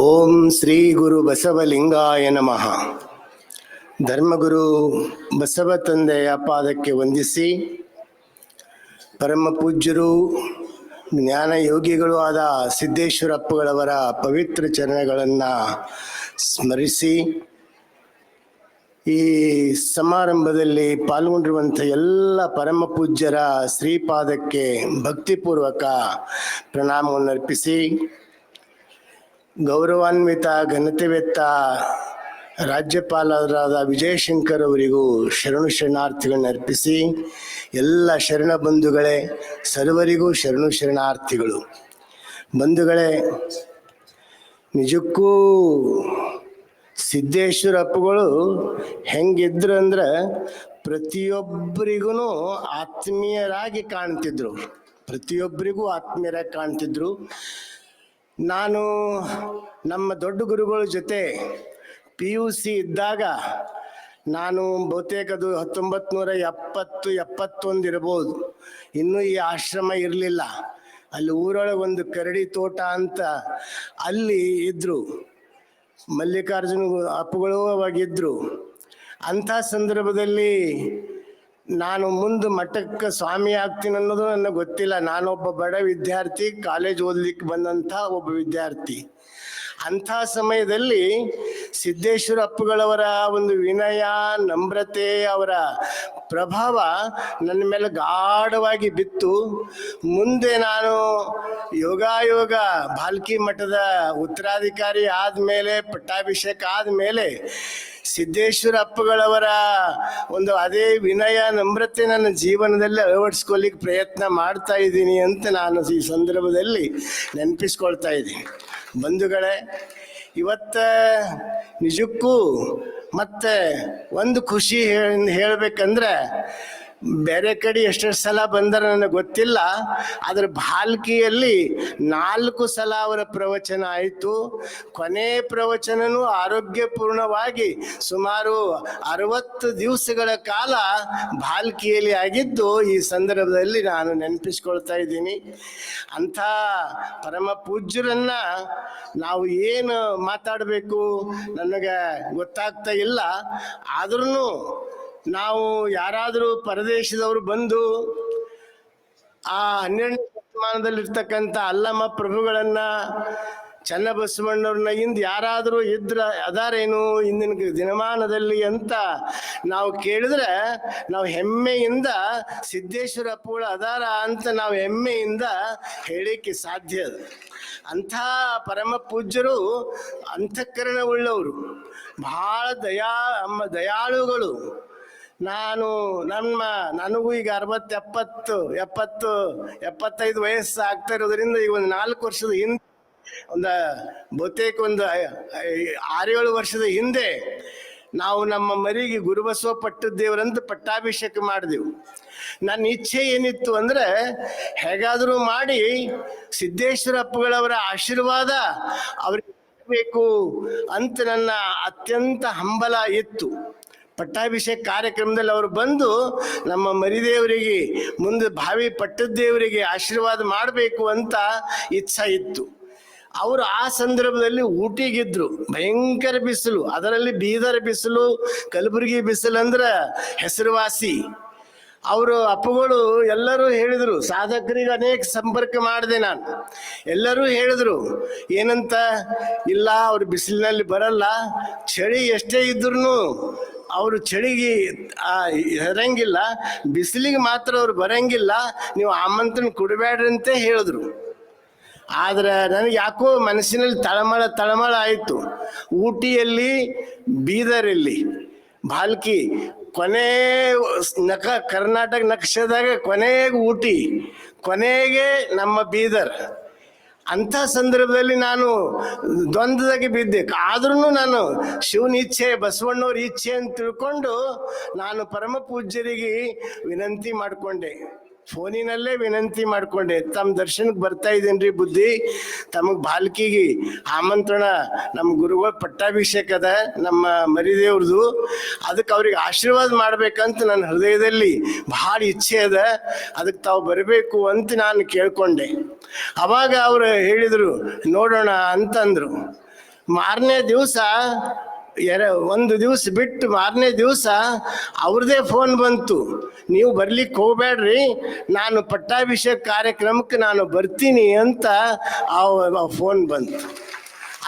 ಓಂ ಶ್ರೀ ಗುರು ಬಸವಲಿಂಗಾಯ ನಮಃ. ಧರ್ಮಗುರು ಬಸವ ತಂದೆಯ ಪಾದಕ್ಕೆ ವಂದಿಸಿ ಪರಮ ಪೂಜ್ಯರು ಜ್ಞಾನ ಯೋಗಿಗಳು ಆದ ಸಿದ್ದೇಶ್ವರಪ್ಪಗಳವರ ಪವಿತ್ರ ಚರಣಗಳನ್ನು ಸ್ಮರಿಸಿ ಈ ಸಮಾರಂಭದಲ್ಲಿ ಪಾಲ್ಗೊಂಡಿರುವಂಥ ಎಲ್ಲ ಪರಮ ಪೂಜ್ಯರ ಶ್ರೀಪಾದಕ್ಕೆ ಭಕ್ತಿಪೂರ್ವಕ ಪ್ರಣಾಮವನ್ನು ಅರ್ಪಿಸಿ ಗೌರವಾನ್ವಿತ, ಘನತೆವೆತ್ತ ರಾಜ್ಯಪಾಲರಾದ ವಿಜಯಶಂಕರ್ ಅವರಿಗೂ ಶರಣು ಶರಣಾರ್ಥಿಗಳನ್ನ ಅರ್ಪಿಸಿ, ಎಲ್ಲ ಶರಣ ಬಂಧುಗಳೇ, ಸರ್ವರಿಗೂ ಶರಣು ಶರಣಾರ್ಥಿಗಳು. ಬಂಧುಗಳೇ, ನಿಜಕ್ಕೂ ಸಿದ್ದೇಶ್ವರ ಅಪ್ಪುಗಳು ಹೆಂಗಿದ್ರು ಅಂದ್ರೆ ಪ್ರತಿಯೊಬ್ಬರಿಗೂ ಆತ್ಮೀಯರಾಗಿ ಕಾಣ್ತಿದ್ರು. ಪ್ರತಿಯೊಬ್ಬರಿಗೂ ಆತ್ಮೀಯರಾಗಿ ಕಾಣ್ತಿದ್ರು. ನಾನು ನಮ್ಮ ದೊಡ್ಡ ಗುರುಗಳ ಜೊತೆ ಪಿ ಯು ಸಿ ಇದ್ದಾಗ ನಾನು ಬಹುತೇಕ ಅದು ಹತ್ತೊಂಬತ್ತು ನೂರ ಎಪ್ಪತ್ತು, ಎಪ್ಪತ್ತೊಂದು ಇರ್ಬೋದು. ಇನ್ನೂ ಈ ಆಶ್ರಮ ಇರಲಿಲ್ಲ. ಅಲ್ಲಿ ಊರೊಳಗೆ ಒಂದು ಕರಡಿ ತೋಟ ಅಂತ ಅಲ್ಲಿ ಇದ್ರು. ಮಲ್ಲಿಕಾರ್ಜುನ ಅಪ್ಪುಗಳು ಅವಾಗಿದ್ರು. ಅಂಥ ಸಂದರ್ಭದಲ್ಲಿ ನಾನು ಮುಂದೆ ಮಠಕ್ಕೆ ಸ್ವಾಮಿ ಆಗ್ತೀನಿ ಅನ್ನೋದು ನನಗೆ ಗೊತ್ತಿಲ್ಲ. ನಾನೊಬ್ಬ ಬಡ ವಿದ್ಯಾರ್ಥಿ, ಕಾಲೇಜ್ ಓದ್ಲಿಕ್ಕೆ ಬಂದಂಥ ಒಬ್ಬ ವಿದ್ಯಾರ್ಥಿ. ಅಂಥ ಸಮಯದಲ್ಲಿ ಸಿದ್ದೇಶ್ವರ ಅಪ್ಪುಗಳವರ ಒಂದು ವಿನಯ, ನಮ್ರತೆ, ಅವರ ಪ್ರಭಾವ ನನ್ನ ಮೇಲೆ ಗಾಢವಾಗಿ ಬಿತ್ತು. ಮುಂದೆ ನಾನು ಯೋಗಾಯೋಗ, ಬಾಲ್ಕಿ ಮಠದ ಉತ್ತರಾಧಿಕಾರಿ ಆದಮೇಲೆ, ಪಟ್ಟಾಭಿಷೇಕ ಆದಮೇಲೆ ಸಿದ್ದೇಶ್ವರ ಅಪ್ಪಗಳವರ ಒಂದು ಅದೇ ವಿನಯ ನಮ್ರತೆ ನನ್ನ ಜೀವನದಲ್ಲಿ ಅಳವಡಿಸ್ಕೊಳ್ಳಿಕ್ಕೆ ಪ್ರಯತ್ನ ಮಾಡ್ತಾ ಇದ್ದೀನಿ ಅಂತ ನಾನು ಈ ಸಂದರ್ಭದಲ್ಲಿ ನೆನಪಿಸ್ಕೊಳ್ತಾ ಇದ್ದೀನಿ. ಬಂಧುಗಳೇ, ಇವತ್ತ ನಿಜಕ್ಕೂ ಮತ್ತೆ ಒಂದು ಖುಷಿ ಹೇಳಬೇಕಂದ್ರೆ ಹೇಳ್ಬೇಕಂದ್ರೆ ಬೇರೆ ಕಡೆ ಎಷ್ಟೆಷ್ಟು ಸಲ ಬಂದರೆ ನನಗೆ ಗೊತ್ತಿಲ್ಲ ಅದರ ಭಾಲ್ಕಿಯಲ್ಲಿ ನಾಲ್ಕು ಸಲ ಅವರ ಪ್ರವಚನ ಆಯಿತು. ಕೊನೆ ಪ್ರವಚನನೂ ಆರೋಗ್ಯಪೂರ್ಣವಾಗಿ ಸುಮಾರು ಅರವತ್ತು ದಿವಸಗಳ ಕಾಲ ಭಾಲ್ಕಿಯಲ್ಲಿ ಆಗಿದ್ದು, ಈ ಸಂದರ್ಭದಲ್ಲಿ ನಾನು ನೆನಪಿಸ್ಕೊಳ್ತಾ ಇದ್ದೀನಿ. ಅಂಥ ಪರಮ ಪೂಜ್ಯರನ್ನ ನಾವು ಏನು ಮಾತಾಡಬೇಕು, ನನಗೆ ಗೊತ್ತಾಗ್ತಾ ಇಲ್ಲ. ಆದ್ರೂ ನಾವು ಯಾರಾದರೂ ಪರದೇಶದವರು ಬಂದು ಆ ಹನ್ನೆರಡನೇ ಶತಮಾನದಲ್ಲಿರ್ತಕ್ಕಂಥ ಅಲ್ಲಮ್ಮ ಪ್ರಭುಗಳನ್ನ, ಚನ್ನಬಸವಣ್ಣವ್ರನ್ನ ಹಿಂದೆ ಯಾರಾದರೂ ಇದ್ರ ಅದಾರೇನು ಇಂದಿನ ದಿನಮಾನದಲ್ಲಿ ಅಂತ ನಾವು ಕೇಳಿದ್ರೆ ನಾವು ಹೆಮ್ಮೆಯಿಂದ ಸಿದ್ದೇಶ್ವರ ಅಪ್ಪಗಳ ಅದಾರ ಅಂತ ನಾವು ಹೆಮ್ಮೆಯಿಂದ ಹೇಳಿಕ್ಕೆ ಸಾಧ್ಯ ಅದು. ಅಂಥ ಪರಮ ಪೂಜ್ಯರು ಅಂತಃಕರಣ ಉಳ್ಳವರು ಬಹಳ ದಯಾ, ಅಮ್ಮ ದಯಾಳುಗಳು. ನಾನು ನಮ್ಮ, ನನಗೂ ಈಗ ಅರವತ್ತು ಎಪ್ಪತ್ತು ಎಪ್ಪತ್ತು ಎಪ್ಪತ್ತೈದು ವಯಸ್ಸು ಆಗ್ತಾ ಇರೋದ್ರಿಂದ ಈಗ ಒಂದು ನಾಲ್ಕು ವರ್ಷದ ಹಿಂದೆ, ಒಂದು ಬಹುತೇಕ ಒಂದು ಆರೇಳು ವರ್ಷದ ಹಿಂದೆ ನಾವು ನಮ್ಮ ಮರಿಗೆ ಗುರುಬಸವ ಪಟ್ಟದ್ದೇವರಂತ ಪಟ್ಟಾಭಿಷೇಕ ಮಾಡಿದೆವು. ನನ್ನ ಇಚ್ಛೆ ಏನಿತ್ತು ಅಂದ್ರೆ ಹೇಗಾದರೂ ಮಾಡಿ ಸಿದ್ದೇಶ್ವರಪ್ಪಗಳವರ ಆಶೀರ್ವಾದ ಅವ್ರಿಗೆ ಬೇಕು ಅಂತ ನನ್ನ ಅತ್ಯಂತ ಹಂಬಲ ಇತ್ತು. ಪಟ್ಟಾಭಿಷೇಕ ಕಾರ್ಯಕ್ರಮದಲ್ಲಿ ಅವರು ಬಂದು ನಮ್ಮ ಮರಿದೇವರಿಗೆ, ಮುಂದೆ ಭಾವಿ ಪಟ್ಟದ್ದೇವರಿಗೆ ಆಶೀರ್ವಾದ ಮಾಡಬೇಕು ಅಂತ ಇಚ್ಛಾ ಇತ್ತು. ಅವರು ಆ ಸಂದರ್ಭದಲ್ಲಿ ಊಟಿಗಿದ್ರು ಭಯಂಕರ ಬಿಸಿಲು. ಅದರಲ್ಲಿ ಬೀದರ್ ಬಿಸಿಲು, ಕಲಬುರಗಿ ಬಿಸಿಲು ಅಂದ್ರೆ ಹೆಸರುವಾಸಿ. ಅವರು ಅಪ್ಪಗಳು ಎಲ್ಲರೂ ಹೇಳಿದರು, ಸಾಧಕರಿಗೆ ಅನೇಕ ಸಂಪರ್ಕ ಮಾಡಿದೆ ನಾನು. ಎಲ್ಲರೂ ಹೇಳಿದರು, ಏನಂತ, ಇಲ್ಲ, ಅವ್ರು ಬಿಸಿಲಿನಲ್ಲಿ ಬರಲ್ಲ, ಚಳಿ ಎಷ್ಟೇ ಇದ್ರೂ ಅವರು ಚಳಿಗೆ ಹೆರಂಗಿಲ್ಲ ಬಿಸಿಲಿಗೆ ಮಾತ್ರ ಅವ್ರು ಬರಂಗಿಲ್ಲ, ನೀವು ಆಮಂತ್ರಣ ಕೊಡಬೇಡ್ರಿ ಅಂತ ಹೇಳಿದ್ರು. ಆದ್ರೆ ನನಗೆ ಯಾಕೋ ಮನಸ್ಸಿನಲ್ಲಿ ತಳಮಳ ತಳಮಳ ಆಯಿತು. ಊಟಿಯಲ್ಲಿ, ಬೀದರಲ್ಲಿ ಭಾಲ್ಕಿ ಕೊನೆ ನಕ, ಕರ್ನಾಟಕ ನಕ್ಷದಾಗ ಕೊನೆಗೆ ಊಟಿ, ಕೊನೆಗೆ ನಮ್ಮ ಬೀದರ್. ಅಂಥ ಸಂದರ್ಭದಲ್ಲಿ ನಾನು ದ್ವಂದ್ವದಾಗೆ ಬಿದ್ದೆ. ಆದ್ರೂ ನಾನು ಶಿವನ ಇಚ್ಛೆ, ಬಸವಣ್ಣವ್ರ ಇಚ್ಛೆ ಅಂತ ತಿಳ್ಕೊಂಡು ನಾನು ಪರಮ ಪೂಜ್ಯರಿಗೆ ವಿನಂತಿ ಮಾಡಿಕೊಂಡೆ. ಫೋನಿನಲ್ಲೇ ವಿನಂತಿ ಮಾಡ್ಕೊಂಡೆ ತಮ್ಮ ದರ್ಶನಕ್ಕೆ ಬರ್ತಾ ಇದ್ದೇನ್ರಿ ಬುದ್ಧಿ? ತಮಗೆ ಬಾಲ್ಕಿಗೆ ಆಮಂತ್ರಣ ನಮ್ಮ ಗುರುಗಳ ಪಟ್ಟಾಭಿಷೇಕ ಅದ, ನಮ್ಮ ಮರಿದೇವ್ರದು. ಅದಕ್ಕೆ ಅವ್ರಿಗೆ ಆಶೀರ್ವಾದ ಮಾಡ್ಬೇಕಂತ ನನ್ನ ಹೃದಯದಲ್ಲಿ ಭಾಳ ಇಚ್ಛೆ ಅದ ಅದಕ್ಕೆ ತಾವು ಬರಬೇಕು ಅಂತ ನಾನು ಕೇಳ್ಕೊಂಡೆ. ಅವಾಗ ಅವರು ಹೇಳಿದರು, ನೋಡೋಣ ಅಂತಂದರು. ಮಾರನೇ ದಿವಸ ಎರ ಒಂದು ದಿವಸ ಬಿಟ್ಟು ಮಾರನೇ ದಿವಸ ಅವ್ರದೇ ಫೋನ್ ಬಂತು. ನೀವು ಬರ್ಲಿಕ್ಕೆ ಹೋಗ್ಬೇಡ್ರಿ, ನಾನು ಪಟ್ಟಾಭಿಷೇಕ ಕಾರ್ಯಕ್ರಮಕ್ಕೆ ನಾನು ಬರ್ತೀನಿ ಅಂತ ಆ ಫೋನ್ ಬಂತು.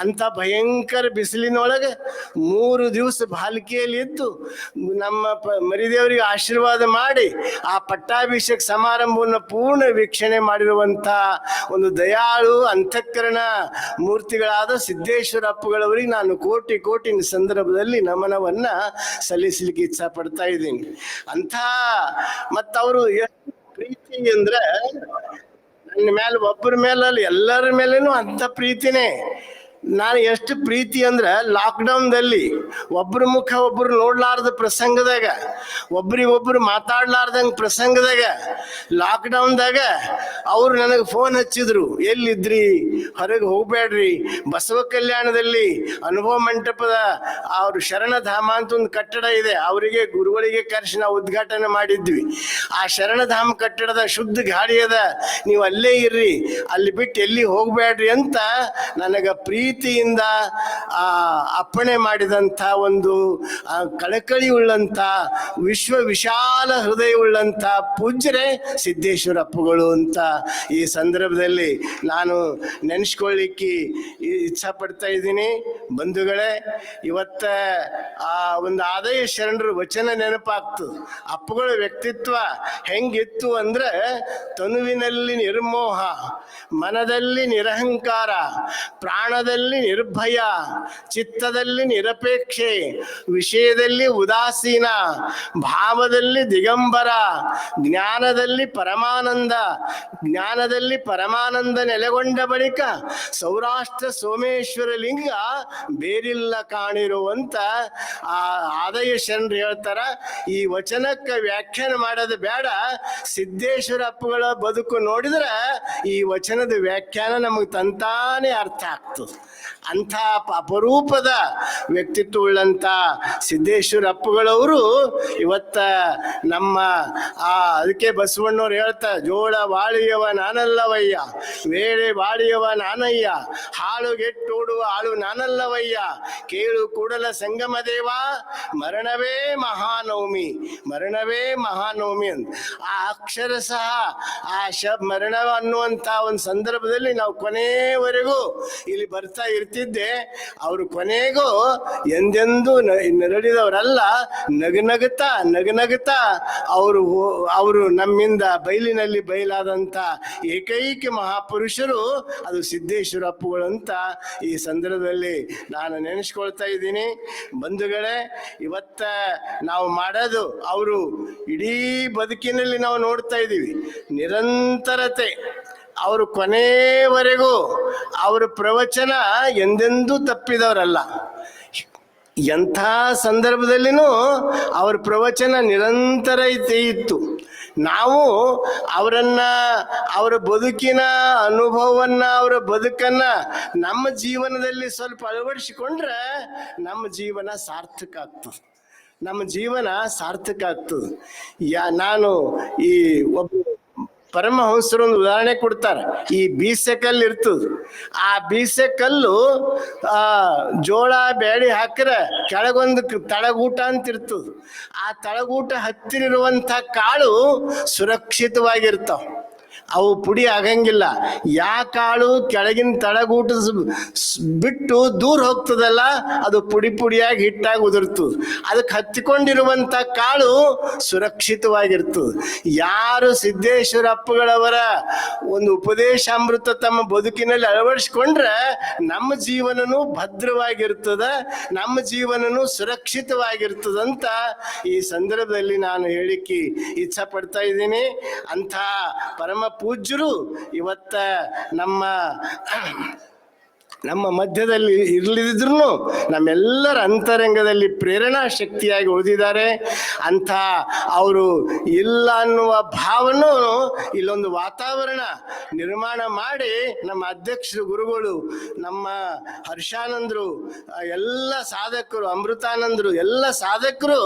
ಅಂಥ ಭಯಂಕರ ಬಿಸಿಲಿನೊಳಗೆ ಮೂರು ದಿವಸ ಬಾಲ್ಕಿಯಲ್ಲಿ ಇದ್ದು ನಮ್ಮ ಪ ಮರಿದೇವರಿಗೆ ಆಶೀರ್ವಾದ ಮಾಡಿ ಆ ಪಟ್ಟಾಭಿಷೇಕ ಸಮಾರಂಭವನ್ನು ಪೂರ್ಣ ವೀಕ್ಷಣೆ ಮಾಡಿರುವಂಥ ಒಂದು ದಯಾಳು, ಅಂತಃಕರಣ ಮೂರ್ತಿಗಳಾದ ಸಿದ್ದೇಶ್ವರ ಅಪ್ಪಗಳವರಿಗೆ ನಾನು ಕೋಟಿ ಕೋಟಿ ಸಂದರ್ಭದಲ್ಲಿ ನಮನವನ್ನ ಸಲ್ಲಿಸಲಿಕ್ಕೆ ಇಚ್ಛಾ ಪಡ್ತಾ ಇದ್ದೀನಿ. ಅಂಥ ಮತ್ತವರು ಪ್ರೀತಿ ಅಂದ್ರೆ ನನ್ನ ಮೇಲೆ ಒಬ್ಬರ ಮೇಲಲ್ಲಿ ಎಲ್ಲರ ಮೇಲೇನು ಅಂತ ಪ್ರೀತಿನೇ. ನಾನು ಎಷ್ಟು ಪ್ರೀತಿ ಅಂದ್ರೆ ಲಾಕ್ಡೌನ್ದಲ್ಲಿ ಒಬ್ರ ಮುಖ ಒಬ್ಬರು ನೋಡ್ಲಾರ್ದ ಪ್ರಸಂಗದಾಗ, ಒಬ್ರಿಗೊಬ್ರು ಮಾತಾಡ್ಲಾರ್ದಂಗ ಪ್ರಸಂಗದಾಗ ಲಾಕ್ಡೌನ್ದಾಗ ಅವರು ನನಗೆ ಫೋನ್ ಹಚ್ಚಿದ್ರು, ಎಲ್ಲಿದ್ರಿ? ಹೊರಗೆ ಹೋಗ್ಬೇಡ್ರಿ ಬಸವ ಕಲ್ಯಾಣದಲ್ಲಿ ಅನುಭವ ಮಂಟಪದ ಅವ್ರ ಶರಣಧಾಮ ಅಂತ ಒಂದು ಕಟ್ಟಡ ಇದೆ, ಅವರಿಗೆ ಗುರುಗಳಿಗೆ ಕರೆಸಿ ನಾವು ಉದ್ಘಾಟನೆ ಮಾಡಿದ್ವಿ. ಆ ಶರಣಧಾಮ ಕಟ್ಟಡದ ಶುದ್ಧ ಗಾಳಿ ಅದ, ನೀವು ಅಲ್ಲೇ ಇರ್ರಿ, ಅಲ್ಲಿ ಬಿಟ್ಟು ಎಲ್ಲಿ ಹೋಗ್ಬೇಡ್ರಿ ಅಂತ ನನಗೆ ಪ್ರೀತಿಯಿಂದ ಅಪ್ಪಣೆ ಮಾಡಿದಂಥ ಒಂದು ಕಳಕಳಿ ಉಳ್ಳಂಥ ವಿಶ್ವ ವಿಶಾಲ ಹೃದಯ ಉಳ್ಳಂತ ಪೂಜ್ಯರೇ ಸಿದ್ದೇಶ್ವರ ಅಪ್ಪುಗಳು ಅಂತ ಈ ಸಂದರ್ಭದಲ್ಲಿ ನಾನು ನೆನೆಸ್ಕೊಳ್ಳಿಕ್ಕೆ ಇಚ್ಛಾ ಪಡ್ತಾ ಇದ್ದೀನಿ. ಬಂಧುಗಳೇ, ಇವತ್ತ ಆ ಒಂದು ಆದಾಯ ಶರಣರ ವಚನ ನೆನಪಾಗ್ತದೆ ಅಪ್ಪಗಳ ವ್ಯಕ್ತಿತ್ವ ಹೆಂಗಿತ್ತು ಅಂದ್ರೆ ತನುವಿನಲ್ಲಿ ನಿರ್ಮೋಹ, ಮನದಲ್ಲಿ ನಿರಹಂಕಾರ, ಪ್ರಾಣದಲ್ಲಿ ನಿರ್ಭಯ, ಚಿತ್ತದಲ್ಲಿ ನಿರಪೇಕ್ಷೆ, ವಿಷಯದಲ್ಲಿ ಉದಾಸೀನ, ಭಾವದಲ್ಲಿ ದಿಗಂಬರ, ಜ್ಞಾನದಲ್ಲಿ ಪರಮಾನಂದ ಜ್ಞಾನದಲ್ಲಿ ಪರಮಾನಂದ ನೆಲೆಗೊಂಡ ಬಳಿಕ ಸೌರಾಷ್ಟ್ರ ಸೋಮೇಶ್ವರ ಲಿಂಗ ಬೇರಿಲ್ಲ ಕಾಣಿರುವಂತ ಆ ಆದಯ ಶರಣರು ಹೇಳ್ತಾರ, ಈ ವಚನಕ್ಕೆ ವ್ಯಾಖ್ಯಾನ ಮಾಡೋದು ಬೇಡ. ಸಿದ್ದೇಶ್ವರ ಅಪ್ಪುಗಳ ಬದುಕು ನೋಡಿದ್ರೆ ಈ ವಚನದ ವ್ಯಾಖ್ಯಾನ ನಮಗೆ ತಂತಾನೆ ಅರ್ಥ ಆಗ್ತದೆ. ಅಂಥ ಅಪರೂಪದ ವ್ಯಕ್ತಿತ್ವ ಉಳ್ಳಂಥ ಸಿದ್ದೇಶ್ವರ ಅಪ್ಪಗಳವರು ಇವತ್ತ ನಮ್ಮ ಆ ಅದಕ್ಕೆ ಬಸವಣ್ಣವ್ರು ಹೇಳ್ತಾ ಜೋಳ ಬಾಳಿಯವ ನಾನಲ್ಲವಯ್ಯ, ವೇಳೆ ಬಾಳಿಯವ ನಾನಯ್ಯ ಹಾಳು ಆಳು ನಾನಲ್ಲವಯ್ಯ ಕೇಳು ಕೂಡಲ ಸಂಗಮ ದೇವ, ಮರಣವೇ ಮಹಾನವಮಿ ಮರಣವೇ ಮಹಾನವಮಿ ಅಂತ ಆ ಅಕ್ಷರ ಸಹ, ಆ ಶಬ್ ಮರಣ ಅನ್ನುವಂಥ ಒಂದು ಸಂದರ್ಭದಲ್ಲಿ ನಾವು ಕೊನೆಯವರೆಗೂ ಇಲ್ಲಿ ಬರ್ತಾ ಇರ್ತಿದ್ದೆ. ಅವರು ಕೊನೆಗೂ ಎಂದೆಂದೂ ನರಳಿದವರಲ್ಲ, ನಗನಗುತ್ತಾ ನಗನಗುತ್ತಾ ಅವರು ಅವರು ನಮ್ಮಿಂದ ಬಯಲಿನಲ್ಲಿ ಬಯಲಾದಂಥ ಏಕೈಕ ಮಹಾಪುರುಷರು, ಅದು ಸಿದ್ದೇಶ್ವರ ಅಪ್ಪುಗಳು ಅಂತ ಈ ಸಂದರ್ಭದಲ್ಲಿ ನಾನು ನೆನೆಸ್ಕೊಳ್ತಾ ಇದ್ದೀನಿ. ಬಂಧುಗಳೇ, ಇವತ್ತ ನಾವು ಮಾಡೋದು ಅವರು ಇಡೀ ಬದುಕಿನಲ್ಲಿ ನಾವು ನೋಡ್ತಾ ಇದ್ದೀವಿ. ನಿರಂತರತೆ, ಅವರು ಕೊನೆಯವರೆಗೂ ಅವರ ಪ್ರವಚನ ಎಂದೆಂದೂ ತಪ್ಪಿದವರಲ್ಲ. ಎಂಥ ಸಂದರ್ಭದಲ್ಲಿನೂ ಅವ್ರ ಪ್ರವಚನ ನಿರಂತರ ಇತ್ತು. ನಾವು ಅವರನ್ನ, ಅವರ ಬದುಕಿನ ಅನುಭವವನ್ನ, ಅವರ ಬದುಕನ್ನ ನಮ್ಮ ಜೀವನದಲ್ಲಿ ಸ್ವಲ್ಪ ಅಳವಡಿಸಿಕೊಂಡ್ರೆ ನಮ್ಮ ಜೀವನ ಸಾರ್ಥಕ ಆಗ್ತದೆ. ನಮ್ಮ ಜೀವನ ಸಾರ್ಥಕ ಆಗ್ತದೆ. ಯಾ, ನಾನು ಈ ಒಬ್ಬ ಪರಮಹಂಸರು ಒಂದು ಉದಾಹರಣೆ ಕೊಡ್ತಾರೆ. ಈ ಬೀಸೆ ಕಲ್ಲು ಇರ್ತದ. ಆ ಬೀಸೆ ಕಲ್ಲು, ಆ, ಜೋಳ ಬೇಳೆ ಹಾಕ್ರೆ ಕೆಳಗೊಂದು ತಳಗೂಟ ಅಂತ ಇರ್ತದ. ಆ ತಳಗೂಟ ಹತ್ತಿರ ಇರುವಂಥ ಕಾಳು ಸುರಕ್ಷಿತವಾಗಿರ್ತಾವ. ಅವು ಪುಡಿ ಆಗಂಗಿಲ್ಲ. ಯಾ ಕಾಳು ಕೆಳಗಿನ ತಳಗೂಟ ಬಿಟ್ಟು ದೂರ ಹೋಗ್ತದಲ್ಲ, ಅದು ಪುಡಿ ಪುಡಿಯಾಗಿ ಹಿಟ್ಟಾಗಿ ಉದುರ್ತದೆ ಅದಕ್ಕೆ ಹತ್ತಿಕೊಂಡಿರುವಂಥ ಕಾಳು ಸುರಕ್ಷಿತವಾಗಿರ್ತದೆ ಯಾರು ಸಿದ್ದೇಶ್ವರ ಅಪ್ಪಗಳವರ ಒಂದು ಉಪದೇಶಾಮೃತ ತಮ್ಮ ಬದುಕಿನಲ್ಲಿ ಅಳವಡಿಸ್ಕೊಂಡ್ರೆ ನಮ್ಮ ಜೀವನನೂ ಭದ್ರವಾಗಿರ್ತದ, ನಮ್ಮ ಜೀವನನೂ ಸುರಕ್ಷಿತವಾಗಿರ್ತದಂತ ಈ ಸಂದರ್ಭದಲ್ಲಿ ನಾನು ಹೇಳಿಕ್ಕೆ ಇಚ್ಛಾ ಪಡ್ತಾ ಇದ್ದೀನಿ. ಅಂಥ ಪರಮ ಪೂಜ್ಯರು ಇವತ್ತ ನಮ್ಮ ನಮ್ಮ ಮಧ್ಯದಲ್ಲಿ ಇರಲಿದ್ರು ನಮ್ಮೆಲ್ಲರ ಅಂತರಂಗದಲ್ಲಿ ಪ್ರೇರಣಾ ಶಕ್ತಿಯಾಗಿ ಉಳಿದಿದ್ದಾರೆ. ಅಂಥ ಅವರು ಇಲ್ಲ ಅನ್ನುವ ಭಾವನು ಇಲ್ಲೊಂದು ವಾತಾವರಣ ನಿರ್ಮಾಣ ಮಾಡಿ ನಮ್ಮ ಅಧ್ಯಕ್ಷರು, ಗುರುಗಳು, ನಮ್ಮ ಹರ್ಷಾನಂದರು, ಎಲ್ಲ ಸಾಧಕರು, ಅಮೃತಾನಂದರು, ಎಲ್ಲ ಸಾಧಕರು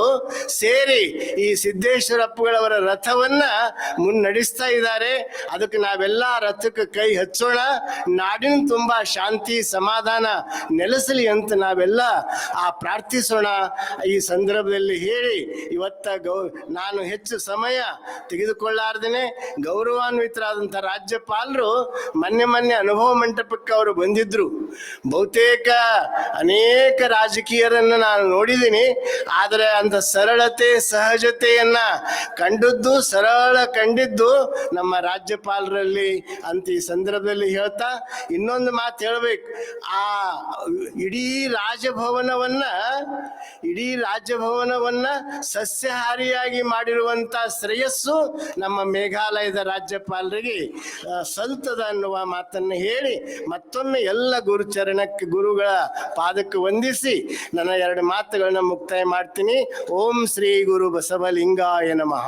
ಸೇರಿ ಈ ಸಿದ್ದೇಶ್ವರಪ್ಪಗಳವರ ರಥವನ್ನ ಮುನ್ನಡೆಸ್ತಾ ಇದ್ದಾರೆ. ಅದಕ್ಕೆ ನಾವೆಲ್ಲ ರಥಕ್ಕೆ ಕೈ ಹಚ್ಚೋಣ. ನಾಡಿನ ತುಂಬಾ ಶಾಂತಿ ಸಮಾಧಾನ ನೆಲೆಸಲಿ ಅಂತ ನಾವೆಲ್ಲ ಆ ಪ್ರಾರ್ಥಿಸೋಣ. ಈ ಸಂದರ್ಭದಲ್ಲಿ ಹೇಳಿ, ಇವತ್ತ ಗೌ, ನಾನು ಹೆಚ್ಚು ಸಮಯ ತೆಗೆದುಕೊಳ್ಳಾರ್ದೇನೆ ಗೌರವಾನ್ವಿತರಾದಂಥ ರಾಜ್ಯಪಾಲರು ಮೊನ್ನೆ ಮೊನ್ನೆ ಅನುಭವ ಮಂಟಪಕ್ಕೆ ಅವರು ಬಂದಿದ್ರು. ಬಹುತೇಕ ಅನೇಕ ರಾಜಕೀಯರನ್ನು ನಾನು ನೋಡಿದ್ದೀನಿ, ಆದರೆ ಅಂತ ಸರಳತೆ, ಸಹಜತೆಯನ್ನ ಕಂಡದ್ದು, ಸರಳ ಕಂಡಿದ್ದು ನಮ್ಮ ರಾಜ್ಯಪಾಲರಲ್ಲಿ ಅಂತ ಈ ಸಂದರ್ಭದಲ್ಲಿ ಹೇಳ್ತಾ ಇನ್ನೊಂದು ಮಾತು ಹೇಳ್ಬೇಕು. ಆ ಇಡೀ ರಾಜಭವನವನ್ನ ಇಡೀ ರಾಜಭವನವನ್ನ ಸಸ್ಯಹಾರಿಯಾಗಿ ಮಾಡಿರುವಂತ ಶ್ರೇಯಸ್ಸು ನಮ್ಮ ಮೇಘಾಲಯದ ರಾಜ್ಯಪಾಲರಿಗೆ ಸಲ್ತದ ಅನ್ನುವ ಮಾತನ್ನು ಹೇಳಿ ಮತ್ತೊಮ್ಮೆ ಎಲ್ಲ ಗುರುಚರಣಕ್ಕೆ ಗುರುಗಳ ಪಾದಕ್ಕೆ ವಂದಿಸಿ ನನ್ನ ಎರಡು ಮಾತುಗಳನ್ನ ಮುಕ್ತಾಯ ಮಾಡ್ತೀನಿ. ಓಂ ಶ್ರೀ ಗುರು ಬಸವಲಿಂಗಾಯ ನಮಃ.